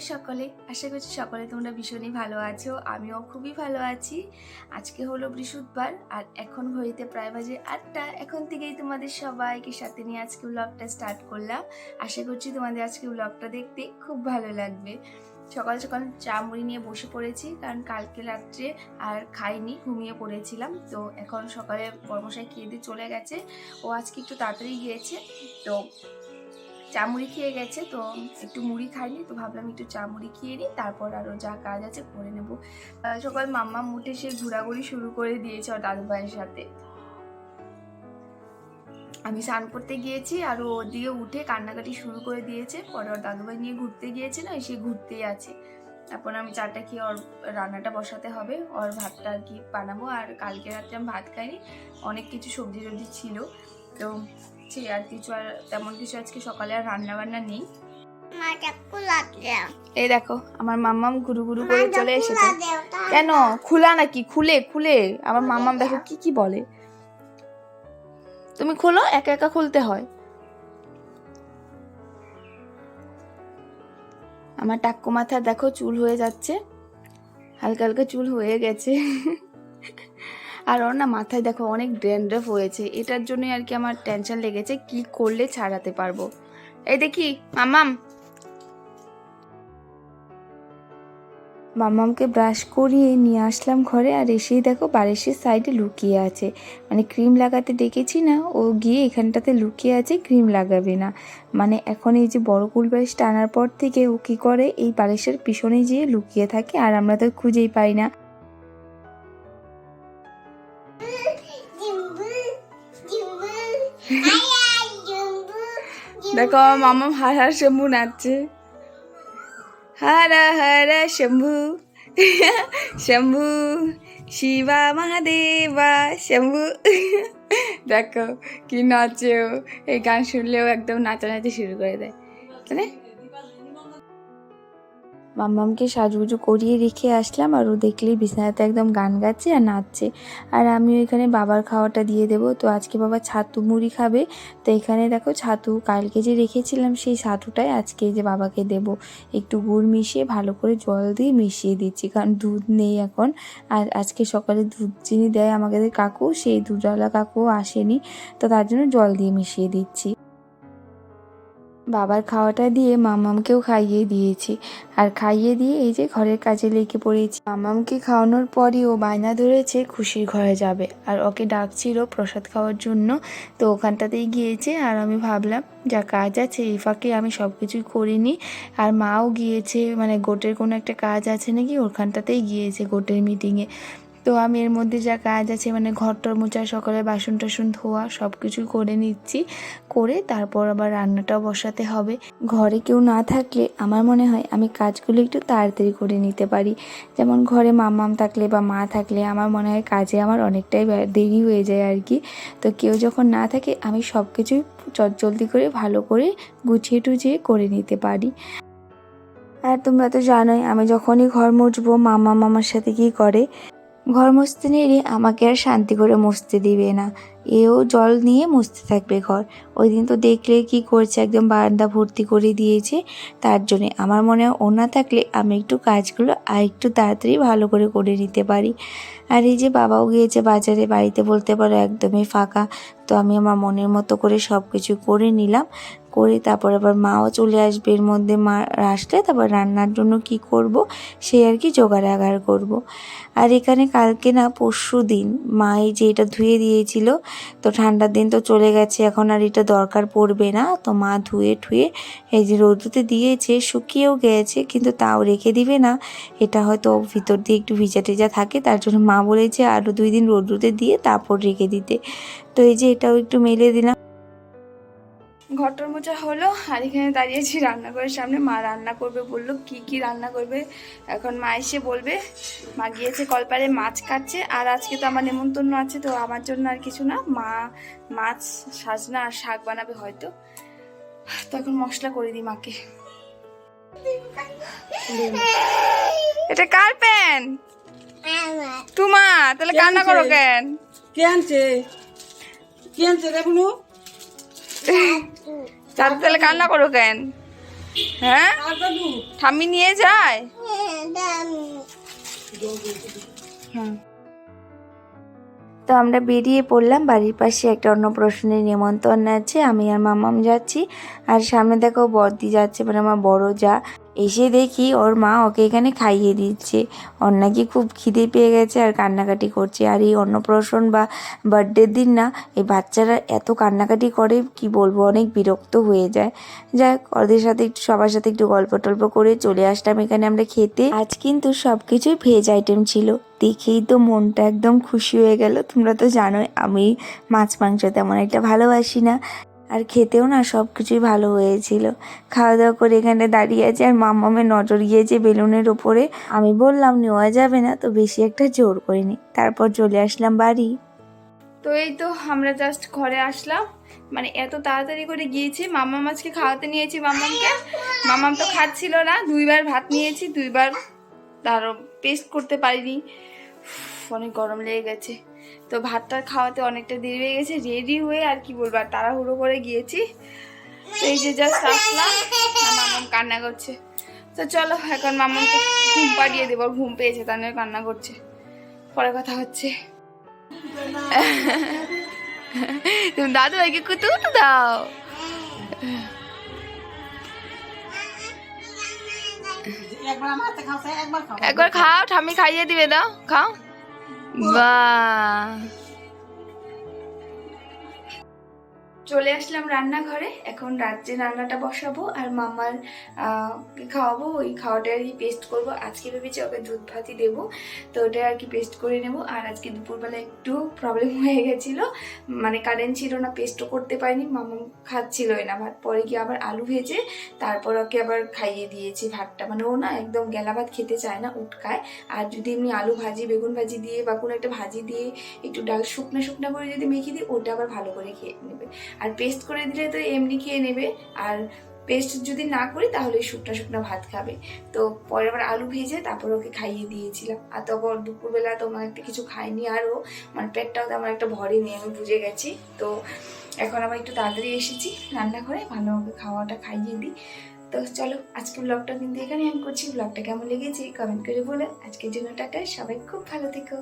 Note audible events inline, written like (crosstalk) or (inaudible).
আছো সকলে? আশা করছি সকলে তোমরা ভীষণই ভালো আছো। আমিও খুবই ভালো আছি। আজকে হলো বৃহস্পতিবার আর এখন ঘড়িতে প্রায় বাজে আটটা। এখন থেকেই তোমাদের সবাইকে সাথে নিয়ে আজকে ব্লগটা স্টার্ট করলাম। আশা করছি তোমাদের আজকে ব্লগটা দেখতে খুব ভালো লাগবে। সকাল সকাল চা মুড়ি নিয়ে বসে পড়েছি কারণ কালকে রাত্রে আর খাইনি, ঘুমিয়ে পড়েছিলাম। তো এখন সকালে বর্মশাই খেয়ে দিয়ে চলে গেছে। ও আজকে একটু তাড়াতাড়ি গিয়েছে। তো চা মুড়ি খেয়ে গেছে, তো একটু মুড়ি খাইনি, তো ভাবলাম একটু চা মুড়ি খেয়ে নিই, তারপর আরও যা কাজ আছে করে নেব। সকাল মাম্মা মুঠে সে ঘোরাঘুরি শুরু করে দিয়েছে ওর দাদু ভাইয়ের সাথে। আমি স্নান করতে গিয়েছি, আর ও ওদিকে উঠে কান্নাকাটি শুরু করে দিয়েছে, পরে ওর দাদুভাই নিয়ে ঘুরতে গিয়েছে না সে ঘুরতেই আছে। তারপর আমি চাটা খেয়ে ওর রান্নাটা বসাতে হবে, ওর ভাতটা আর কি বানাবো, আর কালকে রাত্রে আমি ভাত খাইনি, অনেক কিছু সবজি টবজি ছিল, তো সেই আর কিছু আর তেমন কিছু আজকে সকালে আর রান্না বান্না নেই এই দেখো আমার মাম্মাম গুরু গুরু করে চলে এসেছে। কেন? খোলা নাকি? খুলে খুলে। আমার মাম্মাম দেখো কি কি বলে। তুমি খোলো একা একা খুলতে হয়। আমার টাক্কু মাথা দেখো চুল হয়ে যাচ্ছে। হালকা হালকা চুল হয়ে গেছে। (laughs) আর ওর না মাথায় দেখো অনেক ড্যান্ড্রফ হয়েছে। এটার জন্যই আর কি আমার টেনশন লেগেছে, কি করলে ছাড়াতে পারব। এই দেখি মামাম মামামকে ব্রাশ করিয়ে নিয়ে আসলাম ঘরে আর এসেই দেখো বারিশের সাইডে লুকিয়ে আছে। মানে ক্রিম লাগাতে ডেকেছি না, ও গিয়ে এখানটাতে লুকিয়ে আছে ক্রিম লাগাবে না। মানে এখন এই যে বড় কুল বালিশ টানার পর থেকে ও কী করে, এই বালিশের পিছনে যেয়ে লুকিয়ে থাকে আর আমরা তো খুঁজেই পাই না। দেখো, মামা হার হার শম্ভু নাচছে। হারা হারা শম্ভু শম্ভু শিবা মহাদেবা শম্ভু দেখো, কি নাচে এই গান শুনলেও একদম নাচানাচি শুরু করে দেয়। তাই না? মাম্মামকে সাজুগুজু করিয়ে রেখে আসলাম আর ও দেখলেই বিছানাতে একদম গান গাচ্ছে আর নাচছে। আর আমি ওইখানে বাবার খাওয়াটা দিয়ে দেবো। তো আজকে বাবা ছাতু মুড়ি খাবে। তো এখানে দেখো ছাতু কালকে যে রেখেছিলাম সেই ছাতুটাই আজকে যে বাবাকে দেব। একটু গুড় মিশিয়ে ভালো করে জল দিয়ে মিশিয়ে দিচ্ছি, কারণ দুধ নেই এখন। আর আজকে সকালে দুধ চিনি দেয় আমাদের কাকু, সেই দুধওয়ালা কাকু আসেনি। তো তার জন্য জল দিয়ে মিশিয়ে দিচ্ছি। বাবার খাওয়াটা দিয়ে মামামকেও খাইয়ে দিয়েছি। আর খাইয়ে দিয়ে এই যে ঘরের কাজে লেগে পড়েছি। মামামকে খাওয়ানোর পরই ও বায়না ধরেছে খুশির ঘরে যাবে। আর ওকে ডাকছিল প্রসাদ খাওয়ার জন্য। তো ওখানটাতেই গিয়েছে আর আমি ভাবলাম, যা কাজ আছে এই ফাঁকে আমি সব কিছুই করিনি আর মাও গিয়েছে মানে গোটের কোনো একটা কাজ আছে নাকি? ওখানটাতেই গিয়েছে গোটের মিটিংয়ে তো আমি এর মধ্যে যা কাজ আছে মানে ঘরটর মোচা সকালে বাসন টাসন ধোয়া সব কিছুই করে নিচ্ছি। করে তারপর আবার রান্নাটাও বসাতে হবে। ঘরে কেউ না থাকলে আমার মনে হয় আমি কাজগুলো একটু তাড়াতাড়ি করে নিতে পারি। যেমন ঘরে মামাম থাকলে বা মা থাকলে আমার মনে হয় কাজে আমার অনেকটাই দেরি হয়ে যায় আর কি। তো কেউ যখন না থাকে আমি সব কিছুই চটজলদি করে ভালো করে গুছিয়ে টুছিয়ে করে নিতে পারি। আর তোমরা তো জানোই, আমি যখনই ঘর মুছবো মামা মামার সাথে কি করে? ঘর মুছতে আমাকে আর শান্তি করে মুছতে দিবে না। এও জল নিয়ে মুছতে থাকবে ঘর। ওই দিন তো দেখলে কি করছে, একদম বারান্দা ভর্তি করে দিয়েছে। তার জন্যে আমার মনে হয় ও না থাকলে আমি একটু কাজগুলো আর একটু তাড়াতাড়ি ভালো করে করে নিতে পারি। আর এই যে বাবাও গিয়েছে বাজারে, বাড়িতে বলতে পারো একদমই ফাঁকা। তো আমি আমার মনের মতো করে সব কিছু করে নিলাম। করে তারপর আবার মাও চলে আসবে, এর মধ্যে মা আসলে তারপর রান্নার জন্য কি করব, সে আর কি জোগাড় আগার করব। আর এখানে কালকে না পরশু দিন মা এই যে এটা ধুয়ে দিয়েছিল তো ঠান্ডার দিন তো চলে গেছে, এখন আর এটা দরকার পড়বে না। তো মা ধুয়ে ঠুয়ে এই যে রোদ্রুতে দিয়েছে, শুকিয়েও গেছে, কিন্তু তাও রেখে দিবে না। এটা হয়তো ভিতর দিয়ে একটু ভিজা টেজা থাকে, তার জন্য মা বলেছে আরও দুই দিন রোদ্রুতে দিয়ে তারপর রেখে দিতে। তো এই যে এটাও একটু মেলে দিলাম। ঘটর মোচা হলো আর এখানে দাঁড়িয়েছি রান্নাঘরের সামনে। মা রান্না করবে বলল কি কি রান্না করবে? এখন মা এসে বলবে মা গিয়েছে কলপারে মাছ কাটছে আর আজকে তো আমার নেমন্তন্ন আছে তো আমার জন্য আর কিছু না মা মাছ সাজনা আর শাক বানাবে হয়তো। তো এখন মশলা করে দিই মাকে। এটা কার প্যান? তোমার তাহলে কান্না করো কেন? কে আনছে? কে আনছে রে (laughs) তাহলে কান্না করো কেন? হ্যাঁ? ঠাম্মি নিয়ে যায়? তো আমরা বেরিয়ে পড়লাম, বাড়ির পাশে একটা অন্নপ্রাশনের নিমন্ত্রণ আছে, আমি আর মামাম যাচ্ছি। আর সামনে দেখো বর্দি যাচ্ছে মানে আমার বড় যা। এসে দেখি ওর মা ওকে এখানে খাইয়ে দিচ্ছে। ওর নাকি খুব খিদে পেয়ে গেছে আর কান্নাকাটি করছে। আর এই অন্নপ্রাশন বা বার্থডের দিন না, এই বাচ্চারা এত কান্নাকাটি করে, কি বলব, অনেক বিরক্ত হয়ে যায়। যাই ওদের সাথে একটু, সবার সাথে একটু গল্প টল্প করে চলে আসলাম এখানে আমরা খেতে। আজ কিন্তু সব কিছুই ভেজ আইটেম ছিল। দেখেই তো মনটা একদম খুশি হয়ে গেল। তোমরা তো জানোই, আমি মাছ, মাংস তেমন একটা ভালোবাসি না। আর খেতেও না সব কিছুই ভালো হয়েছিল। খাওয়া দাওয়া করে এখানে দাঁড়িয়ে আছে আর মামামের নজর গিয়েছে বেলুনের ওপরে আমি বললাম, নেওয়া যাবে না, তো বেশি একটা জোর করিনি। তারপর চলে আসলাম বাড়ি। তো এই তো আমরা জাস্ট ঘরে আসলাম। মানে এত তাড়াতাড়ি করে গিয়েছি মামা মাছকে খাওয়াতে নিয়েছি মামামকে মামাম তো খাচ্ছিল না, দুইবার ভাত নিয়েছি, দুইবার তার পেস্ট করতে পারিনি। অনেক গরম লেগে গেছে। তো ভাতটা খাওয়াতে অনেকটা দেরি হয়ে গেছে রেডি হয়ে আর কি বলব আর তাড়াহুড়ো করে গিয়েছি। তো এই যে জাস্ট আসলাম মামাম কান্না করছে। তো চলো এখন মামামকে ঘুম পাড়িয়ে দেবো ঘুম পেয়েছে তার কান্না করছে। পরে কথা হচ্ছে। তুমি দাদু ভাইকে কুতু দাও। একবার খাও ঠামি খাইয়ে দিবে দাও খাও। 哇。চলে আসলাম রান্নাঘরে। এখন রাত্রে রান্নাটা বসাবো আর মামার খাওয়াবো, ওই খাওয়াটা আর কি পেস্ট করব। আজকে ভেবেছি ওকে দুধ ভাতই দেবো। তো ওটা আর কি পেস্ট করে নেব। আর আজকে দুপুরবেলা একটু প্রবলেম (laughs) হয়ে গেছিল। মানে কারেন্ট ছিল না পেস্টও করতে পারিনি। মামা খাচ্ছিলই না ভাত। পরে গিয়ে আবার আলু ভেজে, তারপর ওকে আবার খাইয়ে দিয়েছি ভাতটা। মানে ও না একদম গেলা ভাত খেতে চায় না, উটকায়। আর যদি এমনি আলু ভাজি, বেগুন ভাজি দিয়ে বা কোনো একটা ভাজি দিয়ে একটু ডাল শুকনো শুকনো করে যদি মেখে দিই, ওটা আবার ভালো করে খেয়ে নেবে। আর পেস্ট করে দিলে তো এমনি খেয়ে নেবে। আর পেস্ট যদি না করি, তাহলে শুকনো শুকনো ভাত খাবে। তো পরে আবার আলু ভেজে তারপর ওকে খাইয়ে দিয়েছিলাম। আর তখন দুপুরবেলা তো আমার একটা কিছু খাইনি আরও মানে পেটটাও তো আমার একটা ভরেনি আমি বুঝে গেছি। তো এখন আবার একটু তাড়াতাড়ি এসেছি রান্নাঘরে, ভালো ওকে খাওয়াটা খাইয়ে দিই। তো চলো আজকে ব্লগটা কিন্তু এখানে আমি করছি। ব্লগটা কেমন লেগেছে কমেন্ট করে বলে। আজকের জন্য টাটা, সবাই খুব ভালো থেকো।